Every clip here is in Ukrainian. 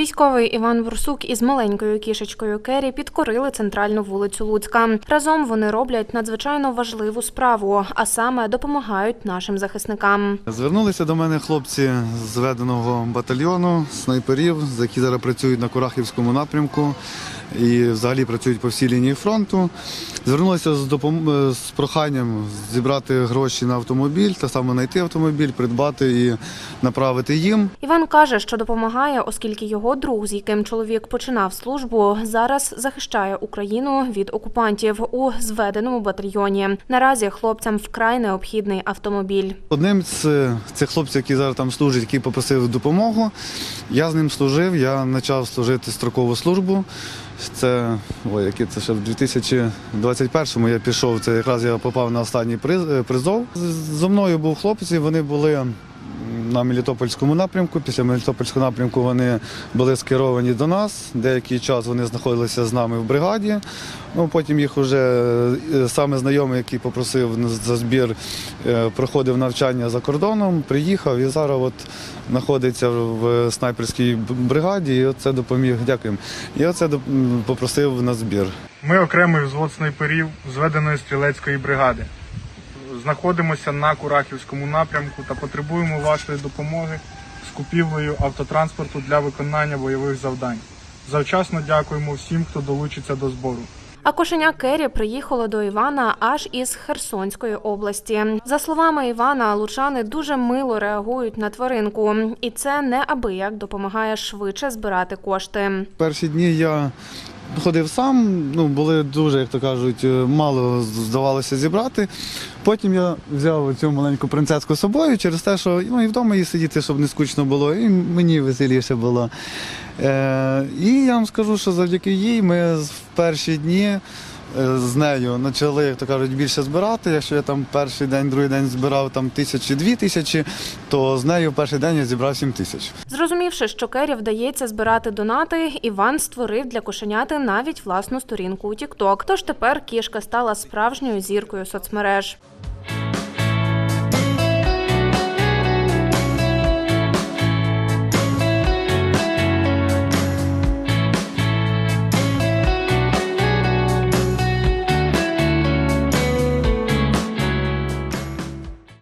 Військовий Іван Ворсук із маленькою кішечкою Кері підкорили центральну вулицю Луцька. Разом вони роблять надзвичайно важливу справу, а саме допомагають нашим захисникам. Звернулися до мене хлопці з зведеного батальйону снайперів, які зараз працюють на Курахівському напрямку і взагалі працюють по всій лінії фронту. Звернулися з, допом... з проханням зібрати гроші на автомобіль, та саме знайти автомобіль, придбати і направити їм. Іван каже, що допомагає, оскільки його друг, з яким чоловік починав службу, зараз захищає Україну від окупантів у зведеному батальйоні. Наразі хлопцям вкрай необхідний автомобіль. Одним з е, цих хлопців, які зараз там служать, який попросив допомогу, я з ним служив. Я почав служити строкову службу. Це ой, який це ще в 2021-му я пішов. Це якраз я попав на останній е, призов. Зо мною був хлопець, і вони були на Мелітопольському напрямку. Після Мелітопольського напрямку вони були скеровані до нас. Деякий час вони знаходилися з нами в бригаді. Ну, потім їх вже е, саме знайомий, який попросив за збір, е, проходив навчання за кордоном, приїхав і зараз от знаходиться в снайперській бригаді. І оце допоміг. Дякуємо. І оце попросив на збір. Ми окремий взвод снайперів зведеної стрілецької бригади. Знаходимося на Курахівському напрямку та потребуємо вашої допомоги з купівлею автотранспорту для виконання бойових завдань. Завчасно дякуємо всім, хто долучиться до збору. А кошеня Кері приїхало до Івана аж із Херсонської області. За словами Івана, лучани дуже мило реагують на тваринку, і це неабияк допомагає швидше збирати кошти. Перші дні я ходив сам, ну були дуже, як то кажуть, е, мало здавалося зібрати. Потім я взяв цю маленьку принцеску з собою через те, що ну, і вдома їй сидіти, щоб не скучно було, і мені веселіше було. Е, і я вам скажу, що завдяки їй ми в перші дні е, з нею почали, як то кажуть, більше збирати. Якщо я там перший день, другий день збирав там тисячі, дві тисячі, то з нею в перший день я зібрав сім тисяч. Зрозумівши, що Кері вдається збирати донати, Іван створив для кошеняти навіть власну сторінку у TikTok. Тож тепер кішка стала справжньою зіркою соцмереж.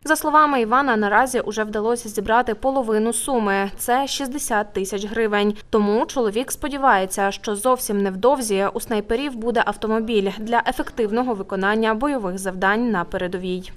За словами Івана, наразі уже вдалося зібрати половину суми це 60 тисяч гривень. Тому чоловік сподівається, що зовсім невдовзі у снайперів буде автомобіль для ефективного виконання бойових завдань на передовій.